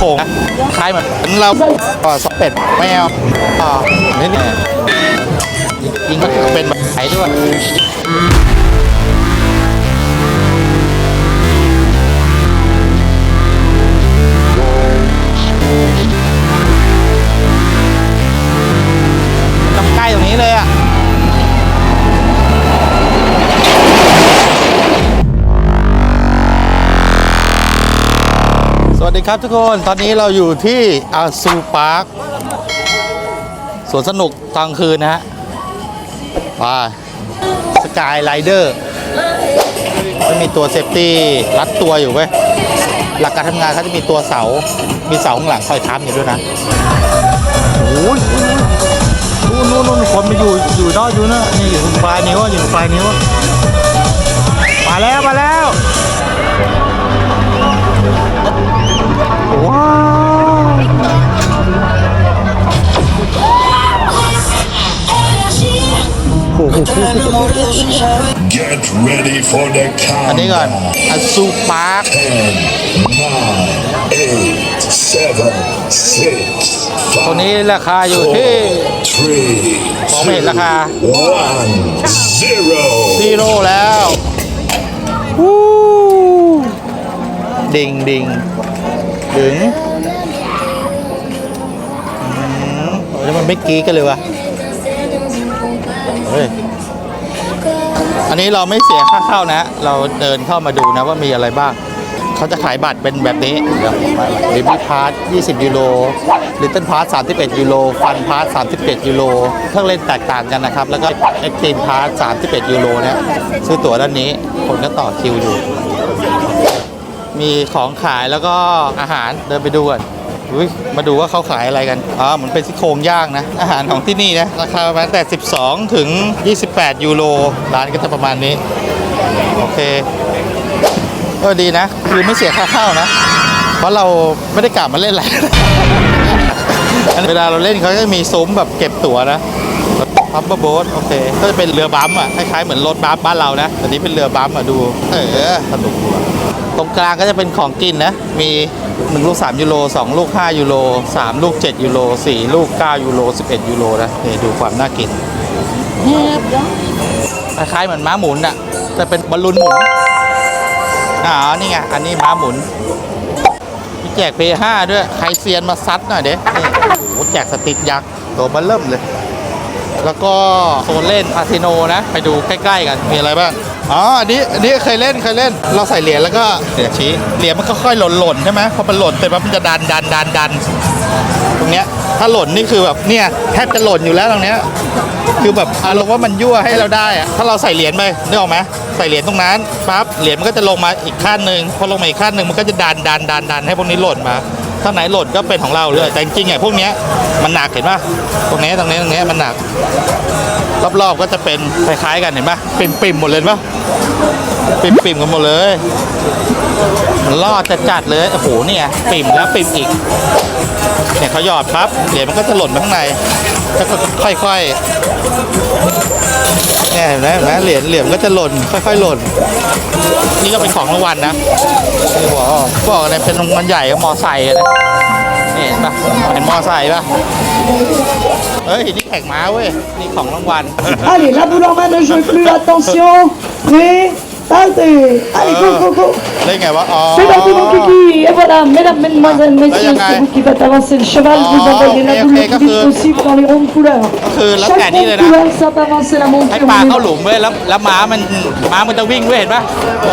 โกงคล้ายเหมือนเราก็สเป็ดแมวอ่านี่นี่จริงๆมันก็เป็นแบบไหนด้วย สวัสดีครับทุกคนตอนนี้เราอยู่ที่อาซูพาร์คสวนสนุกกลางคืนนะฮะไปสกายไรเดอร์จะมีตัวเซฟตี้รัดตัวอยู่เว้ยหลักการทำงานเขาจะมีตัวเสา มีเสาข้างหลังคอยค้ำอยู่ด้วยนะโอ้ยนู่นนู่นนู่นคนมาอยู่อยู่นอกอยู่นะนี่อยู่ตรงปลายนิ้วอะอยู่ปลายนิ้วมาแล้วมาแล้ว Get ready for the อันนี้ก่อน countdown. อซูปาร์ค Ten, nine, eight, seven, six, ตัว five, นี้ราคาอยู่ที่ three, มองไม่เห็นราคา one, zero. ซีโร่แล้ววู้ดิ่งดิ่งดึงอืมโอ้ยแล้วมันไม่กรีดกันเลยวะ อันนี้เราไม่เสียค่าเข้านะ เราเดินเข้ามาดูนะว่ามีอะไรบ้าง เขาจะขายบัตรเป็นแบบนี้เดี๋ยวบิบี้พาร์ท20 ยูโรลิตเติ้ลพาร์ท31 ยูโร ฟันพาร์ท37 ยูโร เครื่องเล่นแตกต่างกันนะครับ แล้วก็เอ็กซ์ตรีมพาร์ท31 ยูโรเนี่ยซื้อตั๋วด้านนี้ คนก็ต่อคิวอยู่ มีของขายแล้วก็อาหารเดินไปดูกันอุ๊ย มาดูว่าเขาขายอะไรกันอ๋อเหมือนเป็นซี่โครงย่างนะ อาหารของที่นี่นะ ราคาประมาณแต่ 12 ถึง 28 ยูโร ร้านก็จะประมาณนี้ โอเคเออดีนะ คือไม่เสียค่าเข้านะ เพราะเราไม่ได้กลับมาเล่นอะไรอันเวลาเราเล่นเขาจะมีซุ้มแบบเก็บตั๋วนะ พับเบอร์โบ๊ทโอเค ก็จะเป็นเรือบัมป์อะคล้ายๆเหมือนรถบัมป์บ้านเรานะแต่นี้เป็นเรือบัมป์อะดู เออสนุกดีว่ะตรงกลางก็จะเป็นของกินนะ มี 1 ลูก 3 ยูโร2 ลูก 5 ยูโร3 ลูก 7 ยูโร4 ลูก 9 ยูโร11 ยูโรนะนี่ดูความน่ากินคล้ายๆเหมือนม้าหมุนอะแต่เป็นบอลลูนหมุนอ๋อนี่ไงอันนี้ม้าหมุนมีแจกเพย์ห้าด้วยใครเซียนมาซัดหน่อยเด้นี่โอ้โหแจกสติ๊กยักษ์ตัวเบัลเริ่มเลย แล้วก็โซนเล่นคาสิโนนะ ไปดูใกล้ๆกัน มีอะไรบ้าง อ๋อ อันนี้ อันนี้เคยเล่น เคยเล่น เราใส่เหรียญแล้วก็เดี๋ยวชี้ เหรียญมันค่อยๆหล่นหล่นๆใช่ไหมพอมันหล่นเสร็จปั๊บมันจะดันดันดันดัน ตรงเนี้ย ถ้าหล่นนี่คือแบบเนี่ยแทบจะหล่นอยู่แล้วตรงเนี้ย คือแบบอารมณ์ว่ามันยั่วให้เราได้อะถ้าเราใส่เหรียญไปนึกออกไหมใส่เหรียญตรงนั้นปั๊บ เหรียญมันก็จะลงมาอีกขั้นหนึ่งพอลงมาอีกขั้นหนึ่งมันก็จะดันดันดันดันให้พวกนี้หล่นมา ถ้าไหนหล่นก็เป็นของเราเลยแต่จริงๆไอ้พวกเนี้ยมันหนักเห็นป่ะตรงนี้ตรงนี้ตรงนี้มันหนัก รอบๆก็จะเป็นคล้ายๆกันเห็นป่ะปิ่มๆหมดเลยป่ะปิ่มๆกันหมดเลยมันรอดจะจัดเลยโอ้โหเนี่ยปิ่มแล้วปิ่มอีกเนี่ยเขาหยอดครับเดี๋ยวมันก็จะหล่นไปข้างใน ค่อยๆเนี่ยเห็นไหมเห็นไหมเหรียญเหรียญก็จะหล่นค่อยๆหล่น นี่ก็เป็นของรางวัลนะนี่บอกบอกอะไรเป็นรางวัลใหญ่ก็มอไซค์อะนะนี่เห็นปะเห็นมอไซค์ปะเฮ้ยนี่แข่งม้าเว้ยนี่ของรางวัล Allez, la boule en main ne joue plus, attention. Prêt, partez. Allez, go, go, go. เล่นไงวะ อ๋อ C'est parti, mon kiki. Et voilà, mesdames, mesdemoiselles, messieurs, Aïe, aïe. c'est vous qui faites avancer le cheval. Vous Oh, envoyez la ok, boule ok, le plus vite que- possible dans les rondes couleurs. ก็คือแล้วแต่ Chaque นี่ ronde เลยนะ couleur, ça avance la ให้ monture. ปลา on y เข้า va. หลุมเว้ยแล้วแล้วม้ามันม้ามันจะวิ่งเว้ยเห็นปะ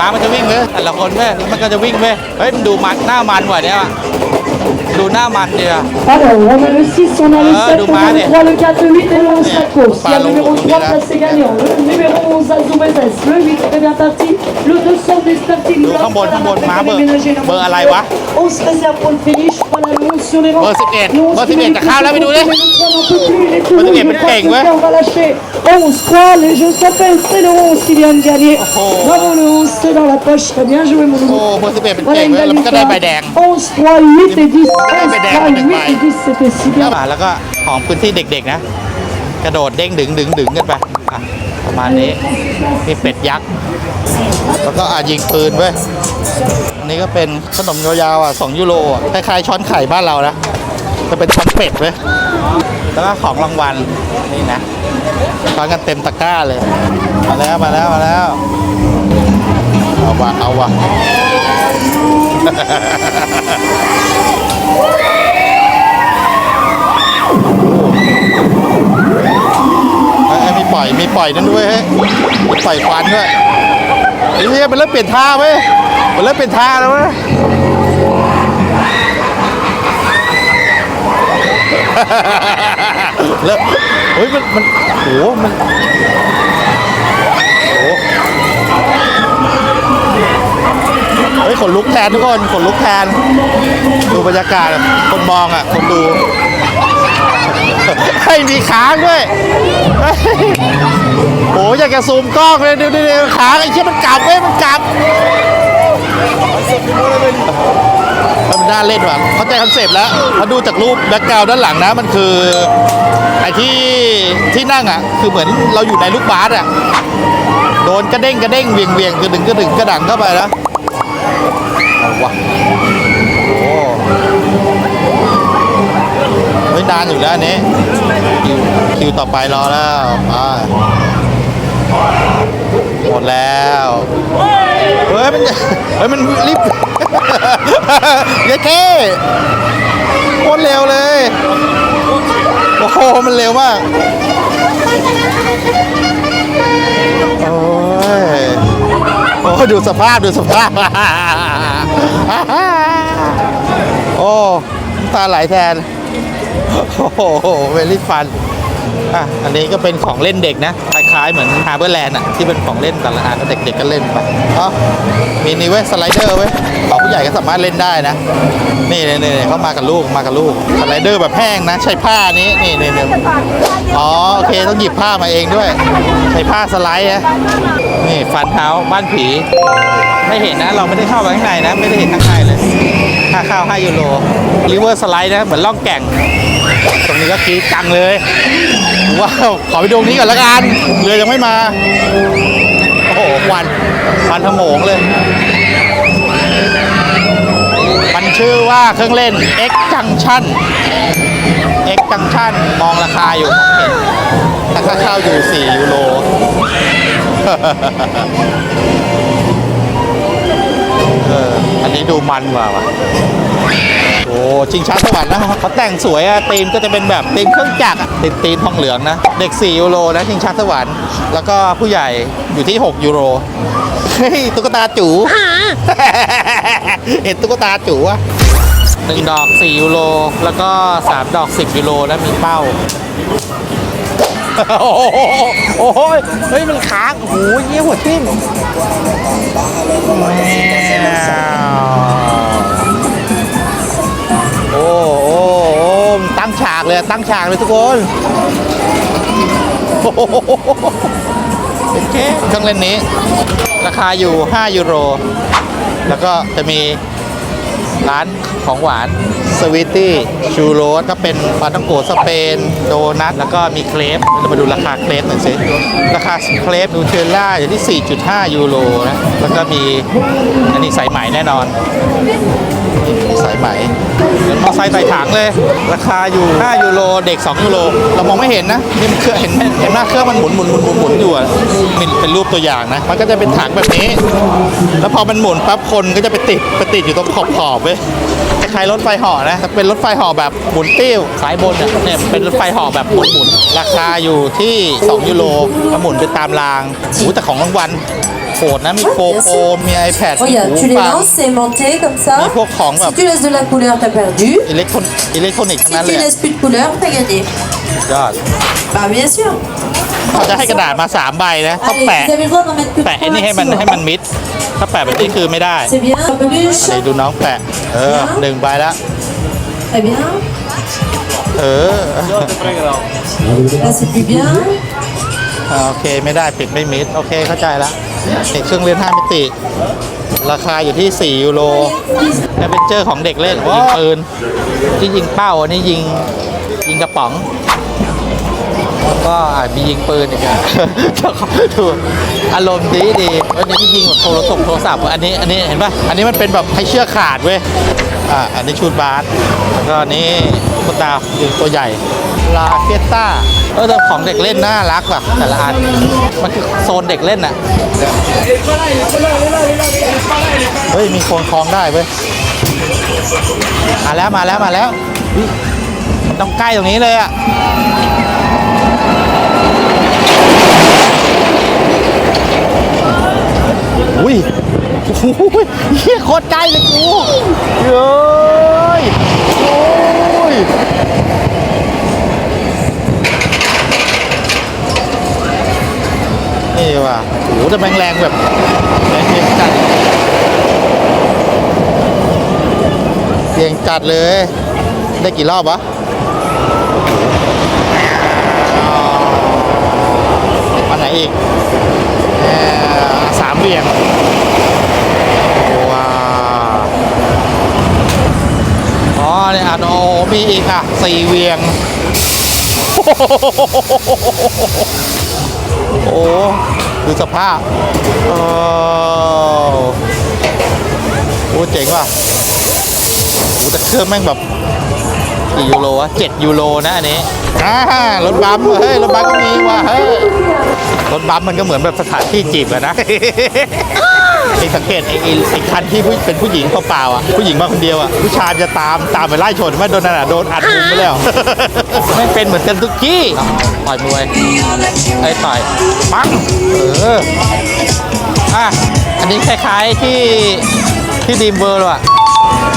ม้ามันจะวิ่งเว้ยแต่ละคนเว้ยแล้วมันก็จะวิ่งเว้ยเฮ้ยมันดูมันหน้ามันว่ะเนี่ย ดูหน้ามันเดียว Alors, on a le 6, on a le Ah, 7, on a dommage. le 3, le 4, le 8 et le 11 chaque course. Il y a le Pas numéro long, 3 là. placé gagnant, le numéro 11 Azoumetes, le 8 très bien parti, le 200 des starting ดูข้างบนข้างบนม้าเบอร์เบอร์อะไรวะ On se réserve pour le finish, voilà le 11 sur les rangs. Bờ 11, Le 11 bờ qui 11 mériteจะเข้าแล้วไปดูดิ le 3 n'en peut plus, il est tout Bờ rouge, 11 je มัน crois เก่ง que เว้ย on va lâcher. 11, 3, les jeux s'appellent, c'est le 11 qui vient de gagner. Oh. Bravo le 11, c'est dans la poche, très bien joué mon โอ้ loulou. เบอร์สิบเอ็ดเป็น Voilà เก่ง une เว้ย belle แล้วมันก็ได้ victoire. ใบแดง 11, 3, 8 et 10. 11, ใบแดง 3, หนึ่งใบ8 et 10, c'était si bien. อะแล้วก็ของพื้นที่เด็กๆนะ กระโดดเด้งดึงดึงดึงกันไปอะประมาณนี้มีเป็ดยักษ์แล้วก็อาจยิงปืนเว้ยอันนี้ก็เป็นขนมยาวๆอะ2ยูโรอะคล้ายๆช้อนไข่บ้านเรานะจะเป็นช้อนเป็ดเว้ยแล้วก็ของรางวัลนี่นะช้อนกันเต็มตะกร้าเลย มาแล้วมาแล้วมาแล้วเอาวะเอาวะ มีปล่อย มีปล่อยนั่นด้วยฮ้ยมีปล่อยควันด้วยไอ้เหี้ยมันเริ่มเปลี่ยนท่าเว้ยมันเริ่มเปลี่ยนท่าแล้วเว้ยเริ่มเฮ้ยมันมันโหมัน ขนลุกแทนทุกคนขนลุกแทน ดูบรรยากาศคนมองอะ คนดูเฮ้มีค้างด้วยโอ้ยอยากจะซูมกล้องเลยดูดิค้างไอ้เชี่ยมันกลับเว้ยมันกลับมันน่าเล่นว่ะเข้าใจคอนเซปต์แล้วพอดูจากรูปแบ็กกราวด์ด้านหลังนะ มันคือไอ้ที่ที่นั่งอะ คือเหมือนเราอยู่ในลูกบาสอะ โดนกระเด้งกระเด้งเวียงเวียงกระดึงกระดึงกระดังเข้าไปนะเอา วะโอ้เฮ้ยนานอยู่แล้วนี้คิวคิวต่อไปรอแล้วไปหมดแล้วเฮ้ยมันเฮ้ยมันรีบเย้เก้โคตรเร็วเลย โอ้โหมันเร็วมากโอ้ย โอ้ดูสภาพดูสภาพ โอ้ตาไหลแทน โอ้โหเวลี่ฟันอะอันนี้ก็เป็นของเล่นเด็กนะ ล้ายๆเหมือนฮาร์เบอร์แลนด์อะที่เป็นของเล่นแต่ละอันเด็กๆก็เล่นไปเอ๋อมีนี่เว้ยสไลเดอร์เว้ยของผู้ใหญ่ก็สามารถเล่นได้นะ นี่นี่นี่เขามากับลูกมากับลูกสไลเดอร์แบบแห้งนะ ใช้ผ้านี้นี่นี่นี่อ๋อโอเคต้องหยิบผ้ามาเองด้วย ใช้ผ้าสไลด์นะนี่ฟันเท้าบ้านผีไม่เห็นนะเราไม่ได้เข้าไปข้างในนะ ไม่ได้เห็นข้างในเลยค่าเข้า5ยูโรริเวอร์สไลด์นะเหมือนล่องแก่ง ตรงนี้ก็คีดจังเลย ว้าวขอไปดูตรงนี้ก่อนละกันเรือยังไม่มา โอ้โหควันควันขโมงเลย มันชื่อว่าเครื่องเล่น X Junction X Junction มองราคาอยู่ผมเห็นแต่ค่าเข้าอยู่ 4 ยูโรอันนี้ดูมันกว่าว่ะ ชิงช้าสวรรค์นะเขาแต่งสวยอะธีมก็จะเป็นแบบธีมเครื่องจักรอะตีมตีมทองเหลืองนะ เด็ก 4 ยูโรนะชิงช้าสวรรค์แล้วก็ผู้ใหญ่อยู่ที่ 6 ยูโรเฮ้ยตุ๊กตาจู เห็นตุ๊กตาจูอะหนึ่งดอก 4 ยูโรแล้วก็ 3 ดอก 10 ยูโรนะมีเป้า โอ้โหโอ้โหเฮ้ย มันค้างโอ้โหเยี่ยหัวทิ่มแมว ตั้งฉากเลยทุกคนโอเคเครื่องเล่นนี้ ราคาอยู่ 5 ยูโร แล้วก็จะมีร้านของหวานสวีตี้ชูโรสก็เป็นปาตังโกสเปน โดนัท แล้วก็มีเครปเรามาดูราคาเครปหน่อยสิราคาเครปนูเทลล่าอยู่ที่ 4.5 ยูโรนะ แล้วก็มีอันนี้สายไหม่แน่นอน สายไหมมอไซค์ใส่ถังเลย ราคาอยู่ 5 ยูโร เด็ก 2 ยูโร เรามองไม่เห็นนะนี่มันเครื่องเห็นเห็นหน้าเครื่องมันหมุนหมุนหมุนหมุนหมุนอยู่อะมันเป็นรูปตัวอย่างนะ มันก็จะเป็นถังแบบนี้ แล้วพอมันหมุนปั๊บคนก็จะไปติดไปติดอยู่ตรงขอบขอบๆเว้ยคล้ายๆรถไฟหาะนะแต่เป็นรถไฟหาะแบบหมุนติ้วสายบนเนี่ยเป็นรถไฟหาะแบบหมุนหมุนราคาอยู่ที่ 2 ยูโรแล้วหมุนไปตามรางอู้แต่ของรางวัล โหดนะมีโคโปมี iPad มี Regarde, หู tu les ฟัง lances, c'est monté comme ça. มีพวกของแบบ Si tu laisses de la couleur, t'as perdu. อิเล็กทรอนิกอิเล็กทรอนิกส์ทั้ง Si นั้น tu เลยอะ laisses plus de couleur, t'as gagné. ยอด Bah bien sûr. เขาจะให้กระดาษมาสามใบนะต้อง Allez, แปะ vous avez le droit d'en mettre que แปะไอ้นี่ให้มัน trois ให้ maximum. มันมิด ถ้าแปะแบบนี้คือไม่ได้ C'est bien. Peluche. ไหนดูน้องแปะ เออหนึ่งใบละ Très bien. เออ Là, c'est plus bien. อ่าโอเคไม่ได้ปิดไม่มิด โอเคเข้าใจละ นี่เครื่องเล่น5มิติ ราคาอยู่ที่ 4 ยูโรแอดเวนเจอร์ของเด็กเล่นยิงปืนที่ยิงเป้าอันนี้ยิงยิงกระป๋องก็อาจมียิงปืนอีกอะดูอารมณ์ดีดีวันนี้ยิงแบบโทรศัพท์โทรศัพท์อันนี้อันนี้เห็นป่ะอันนี้มันเป็นแบบให้เชือกขาดเว้ย อ่าอันนี้ชูดบาสแล้วก็นี้ตุ๊กตาตัวใหญ่ลาเฟียต้าเออแต่ของเด็กเล่นน่ารักว่ะแต่ละอันมันคือโซนเด็กเล่นน่ะเฮ้ยมีคนคล้องได้เว้ยมาแล้วมาแล้วมาแล้ว มันต้องใกล้ตรงนี้เลยอะ อุ้ย โอ้โหเฮียโคตรใกล้เลยกูเย้ยโอ้ยนี่ว่ะโอ้โหแต่แรงแรงแบบแรงเพียงจัดเพียงจัดเลย ได้กี่รอบวะอ๋อมาไหนอีกสามเหลี่ยม อ๋อเนี่ยอะโอ้มีอีกอะสี่เวียง โอ้ดูสภาพโอ้โหเจ๋งว่ะโอ้แต่เครื่องแม่งแบบกี่ยูโรวะเจ็ดยูโรนะอันนี้อ่ารถบัมป์เฮ้ยรถบัมป์ก็มีว่ะเฮ้ยรถบัมป์มันก็เหมือนแบบสถานที่จีบอะนะ ไอ้สังเกตไอ้ไอ้ไอ้คันที่ผู้เป็นผู้หญิงเปล่าๆอะผู้หญิงมาคนเดียวอะผู้ชายจะตามตามไปไล่ชนไม่โดนนั่นอะโดนอัดมุมไปแล้ว ไม่เป็นเหมือนกันทุกที่ต่อยมวยไอ้ต่อยปังเอออะอันนี้คล้ายๆที่ที่ดีมเวิร์ลอะ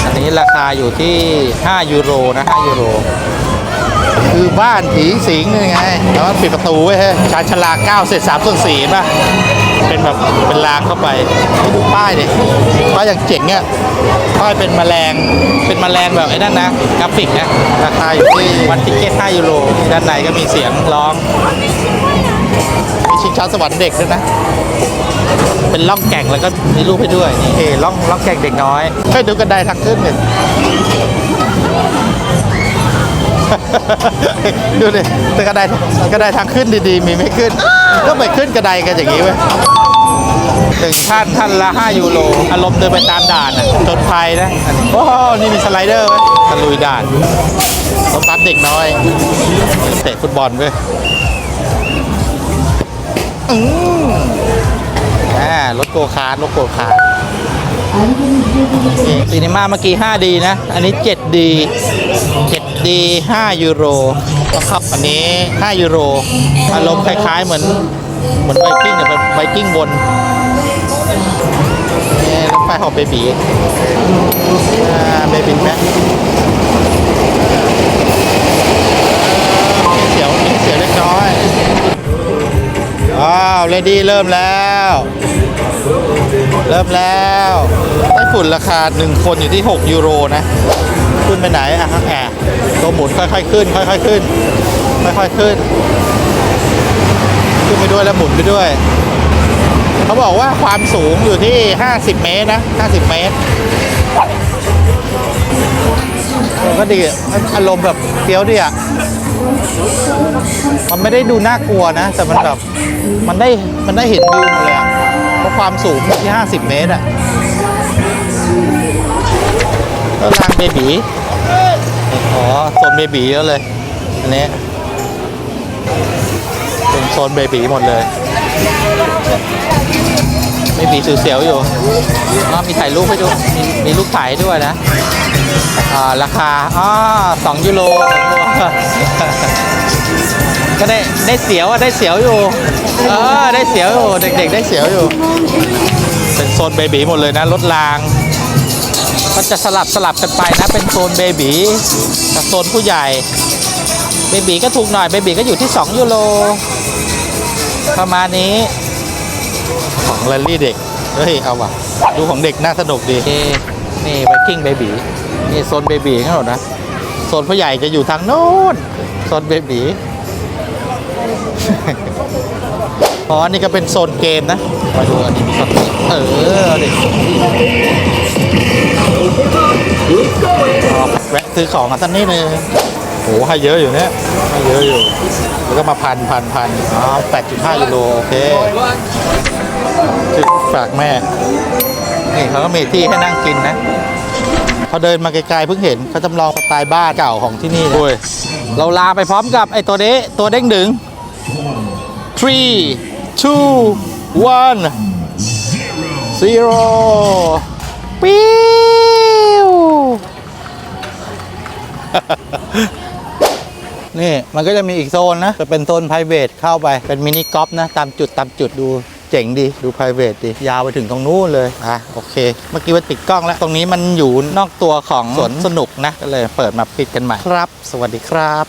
อันนี้ราคาอยู่ที่ 5 ยูโรนะ 5 ยูโร คือบ้านผีสิงนี่ไงแล้วปิดประตูไว้ฮ้ชานชาลา9เศษ3ส่วน4ป่ะ เป็นแบบเป็นรางเข้าไปให้ดูป้ายดิป้ายอย่างเจ๋งอะป้ายเป็นแมลง เป็นแมลงแบบไอ้นั่นนะกราฟิกนะราคาอยู่ที่วันติเกต5ยูโร ด้านในก็มีเสียงร้อง มีชิงช้าสวรรค์เด็กด้วยนะ เป็นล่องแก่งแล้วก็มีรูปให้ด้วยนี่เฮล่องล่องแก่งเด็กน้อยให้ดูกระไดทางขึ้นหนึ่ง ดูดิแต่กระไดกระไดทางขึ้นดีๆ มีไม่ขึ้น ก็ไปขึ้นกระไดกันอย่างนี้เว้ยหนึ่งท่านท่านละ 5 ยูโรอารมณ์เดินไปตามด่านอะจนภัยนะโอ้โหนี่มีสไลเดอร์ไว้ยตะลุยด่านรถบัสเด็กน้อย เตะฟุตบอลเว้ยอืมอ่ารถโกคาร์รถโกคาร์ซีนีมาเมื่อกี้ 5D นะ อันนี้ 7D 7D 5ยูโรนะครับอันนี้ 5 ยูโร อารมณ์คล้ายๆเหมือนเหมือนไวกิ้งแต่เป็นไวกิ้งบนนี่รถไฟของเบบีอาเบบีแม็กมีเสียวเสียวเล็กน้อยว้าวเลดี้เริ่มแล้ว เริ่มแล้วไต้ฝุ่นราคา 1 คนอยู่ที่ 6 ยูโรนะ ขึ้นไปไหนอะแอบตัวหมุนค่อยๆขึ้น ค่อยๆขึ้น ค่อยๆขึ้น ขึ้นไปด้วยแล้วหมุนไปด้วย เขาบอกว่าความสูงอยู่ที่ 50 เมตรนะ 50 เมตรเออก็ดีอะอารมณ์แบบเฟี้ยวดีอะ มันไม่ได้ดูน่ากลัวนะ แต่มันแบบ มันได้ มันได้เห็นวิวหมดเลยเพราะความสูงอยู่ที่ 50 เมตรอะ ก็รางเบบีอ๋อโซนเบบีเยอะเลย อันนี้ เป็นโซนเบบีหมดเลยเบบีสือเสียวอยู่อ๋อมีถ่ายรูปให้ดู มีมีรูปถ่ายด้วยนะอ่าราคาอ๋อสองยูโรสองยูโรก็ได้ได้เสียวอะได้เสียวอยู่เออได้เสียวอยู่ เด็กๆ ได้เสียวอยู่ เป็นโซนเบบีหมดเลยนะรถราง ก็จะสลับสลับกันไปนะเป็นโซนเบบีกับโซนผู้ใหญ่เบบีก็ถูกหน่อยเบบีก็อยู่ที่ 2 ยูโรประมาณนี้ของแรลลี่เด็ก เฮ้ย เอาว่ะ ดูของเด็กน่าสนุกดี นี่ไวกิ้งเบบีนี่โซนเบบีทั้งหมดนะ โซนผู้ใหญ่จะอยู่ทางโน้น โซนเบบีอ๋อ นี่ก็เป็นโซนเกมนะ มาดูอันนี้มีโซนเกมเออเอาดิอ๋อ แวะซื้อของกันสักนิดนึงโหให้เยอะอยู่เนี่ยให้เยอะอยู่ แล้วก็มาพันพันพันอ๋อ8.5กิโลโอเคชื่อฝากแม่ นี่เขาก็มีที่ให้นั่งกินนะพอเดินมาไกลๆเพิ่งเห็นเขาจำลองสไตล์บ้านเก่าของที่นี่เลยเราลาไปพร้อมกับไอ้ตัวนี้ตัวเด้งดึง three two one zero ปิ้วนี่มันก็จะมีอีกโซนนะ จะเป็นโซน p r i v a t เข้าไปเป็นมินิกอล์ฟนะ ตามจุดตามจุดดูเจ๋งดีดู p r i v a t ดี ยาวไปถึงตรงนู้นเลยอะโอเค เมื่อกี้ว่าติดกล้องแล้ว ตรงนี้มันอยู่นอกตัวของสวนสนุกนะ ก็เลยเปิดมาปิดกันใหม่ครับ สวัสดีครับ